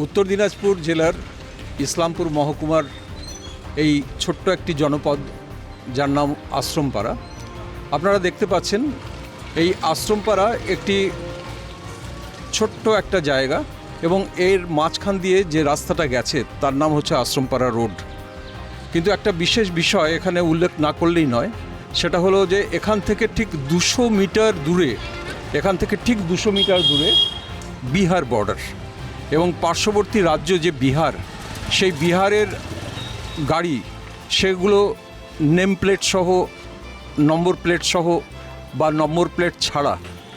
উত্তর দিনাজপুর জেলার ইসলামপুর মহকুমার এই ছোট্ট একটি জনপদ, যার নাম আশ্রমপাড়া। আপনারা দেখতে পাচ্ছেন, এই আশ্রমপাড়া একটি ছোট্ট একটা জায়গা এবং এর মাঝখান দিয়ে যে রাস্তাটা গেছে, তার নাম হচ্ছে আশ্রমপাড়া রোড। কিন্তু একটা বিশেষ বিষয় এখানে উল্লেখ না করলেই নয়, সেটা হলো যে এখান থেকে ঠিক দুশো মিটার দূরে, এখান থেকে ঠিক দুশো মিটার দূরে বিহার বর্ডার। এবং পার্শ্ববর্তী রাজ্য যে বিহার, সেই বিহারের গাড়ি, সেগুলো নেম প্লেট সহ নম্বর প্লেট সহ বা নম্বর প্লেট ছাড়া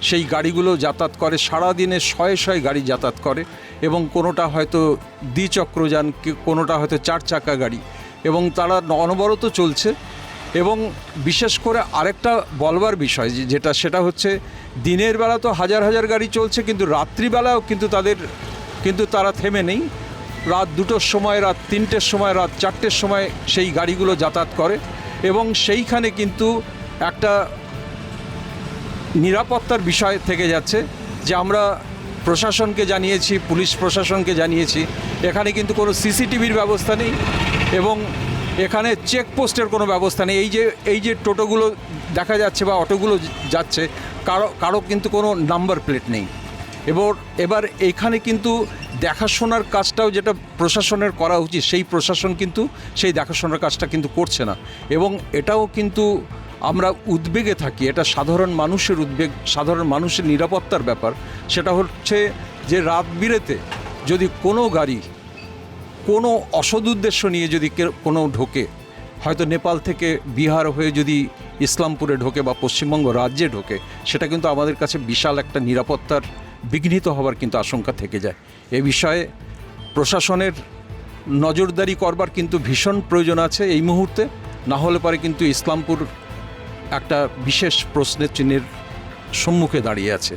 সেই গাড়িগুলো যাতায়াত করে। সারাদিনে শয়ে শয়ে গাড়ি যাতায়াত করে এবং কোনোটা হয়তো দ্বিচক্রযান কোনোটা হয়তো চার চাকা গাড়ি এবং তারা অনবরত চলছে এবং বিশেষ করে আরেকটা বলবার বিষয় যেটা, সেটা হচ্ছে দিনের বেলা তো হাজার হাজার গাড়ি চলছে, কিন্তু রাত্রিবেলাও কিন্তু তাদের কিন্তু তারা থেমে নেই। রাত দুটোর সময়, রাত তিনটের সময়, রাত চারটের সময় সেই গাড়িগুলো যাতায়াত করে এবং সেইখানে কিন্তু একটা নিরাপত্তার বিষয় থেকে যাচ্ছে যে আমরা প্রশাসনকে জানিয়েছি, পুলিশ প্রশাসনকে জানিয়েছি। এখানে কিন্তু কোনো সিসিটিভির ব্যবস্থা নেই এবং এখানে চেকপোস্টের কোনো ব্যবস্থা নেই। এই যে এই যে টোটোগুলো দেখা যাচ্ছে বা অটোগুলো যাচ্ছে, কারও কারও কিন্তু কোনো নাম্বার প্লেট নেই। এবার এবার এইখানে কিন্তু দেখাশোনার কাজটাও যেটা প্রশাসনের করা উচিত, সেই প্রশাসন কিন্তু সেই দেখাশোনার কাজটা কিন্তু করছে না। এবং এটাও কিন্তু আমরা উদ্বেগে থাকি, এটা সাধারণ মানুষের উদ্বেগ, সাধারণ মানুষের নিরাপত্তার ব্যাপার। সেটা হচ্ছে যে রাত বিরেতে যদি কোনো গাড়ি কোনো অসদ উদ্দেশ্য নিয়ে যদি কোনো ঢোকে, হয়তো নেপাল থেকে বিহার হয়ে যদি ইসলামপুরে ঢোকে বা পশ্চিমবঙ্গ রাজ্যে ঢোকে, সেটা কিন্তু আমাদের কাছে বিশাল একটা নিরাপত্তার বিঘ্নিত হবার কিন্তু আশঙ্কা থেকে যায়। এ বিষয়ে প্রশাসনের নজরদারি করবার কিন্তু ভীষণ প্রয়োজন আছে এই মুহূর্তে। না হলে পরে কিন্তু ইসলামপুর একটা বিশেষ প্রশ্নের চিহ্নের সম্মুখে দাঁড়িয়ে আছে।